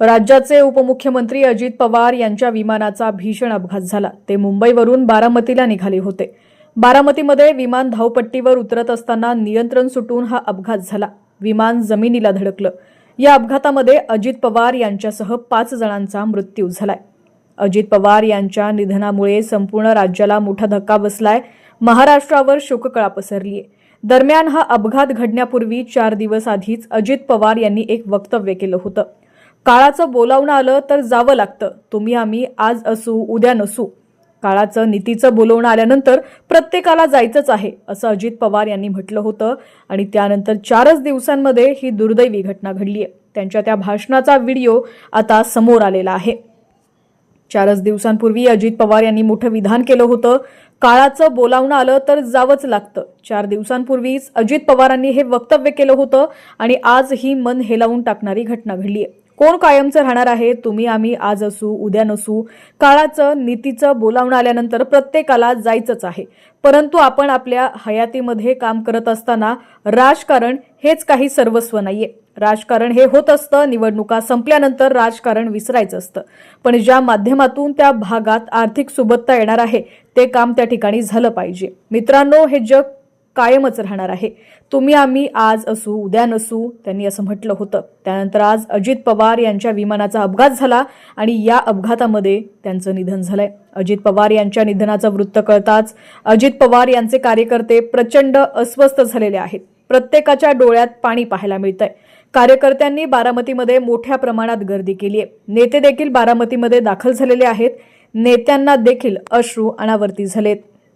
राज्याचे उपमुख्यमंत्री अजित पवार यांच्या विमानाचा भीषण अपघात झाला. ते मुंबईवरून बारामतीला निघाले होते. बारामतीमध्ये विमान धावपट्टीवर उतरत असताना नियंत्रण सुटून हा अपघात झाला. विमान जमिनीला धडकलं. या अपघातामध्ये अजित पवार यांच्यासह पाच जणांचा मृत्यू झालाय. अजित पवार यांच्या निधनामुळे संपूर्ण राज्याला मोठा धक्का बसलाय. महाराष्ट्रावर शोककळा पसरलीय. दरम्यान हा अपघात घडण्यापूर्वी चार दिवस आधीच अजित पवार यांनी एक वक्तव्य केलं होतं. काळाचं बोलावणं आलं तर जावं लागतं. तुम्ही आम्ही आज असू उद्या नसू. काळाचं नीतीचं बोलवणं आल्यानंतर प्रत्येकाला जायचंच आहे असं अजित पवार यांनी म्हटलं होतं. आणि त्यानंतर चारच दिवसांमध्ये ही दुर्दैवी घटना घडली आहे. त्यांच्या त्या भाषणाचा व्हिडिओ आता समोर आलेला आहे. चारच दिवसांपूर्वी अजित पवार यांनी मोठं विधान केलं होतं. काळाचं बोलावणं आलं तर जावंच लागतं. चार दिवसांपूर्वीच अजित पवारांनी हे वक्तव्य केलं होतं आणि आज ही मन हेलावून टाकणारी घटना घडली आहे. कोण कायमचं राहणार आहे तुम्ही आम्ही आज असू उद्या नसू काळाचं नीतीचं बोलावणं आल्यानंतर प्रत्येकाला जायचंच आहे. परंतु आपण आपल्या हयातीमध्ये काम करत असताना राजकारण हेच काही सर्वस्व नाहीये. राजकारण हे होत असतं निवडणुका संपल्यानंतर राजकारण विसरायचं असतं. पण ज्या माध्यमातून त्या भागात आर्थिक सुबत्ता येणार आहे ते काम त्या ठिकाणी झालं पाहिजे. मित्रांनो हे जग कायमच राहणार आहे. तुम्ही आम्ही आज असू उद्या नसू त्यांनी असं म्हटलं होतं. त्यानंतर आज अजित पवार यांच्या विमानाचा अपघात झाला आणि या अपघातामध्ये त्यांचं निधन झालंय. अजित पवार यांच्या निधनाचं वृत्त कळताच अजित पवार यांचे कार्यकर्ते प्रचंड अस्वस्थ झालेले आहेत. प्रत्येकाच्या डोळ्यात पाणी पाहायला मिळतंय. कार्यकर्त्यांनी बारामतीमध्ये मोठ्या प्रमाणात गर्दी केली आहे. नेते देखील बारामतीमध्ये दाखल झालेले आहेत. नेत्यांना देखील अश्रू अनावर्ती झालेत.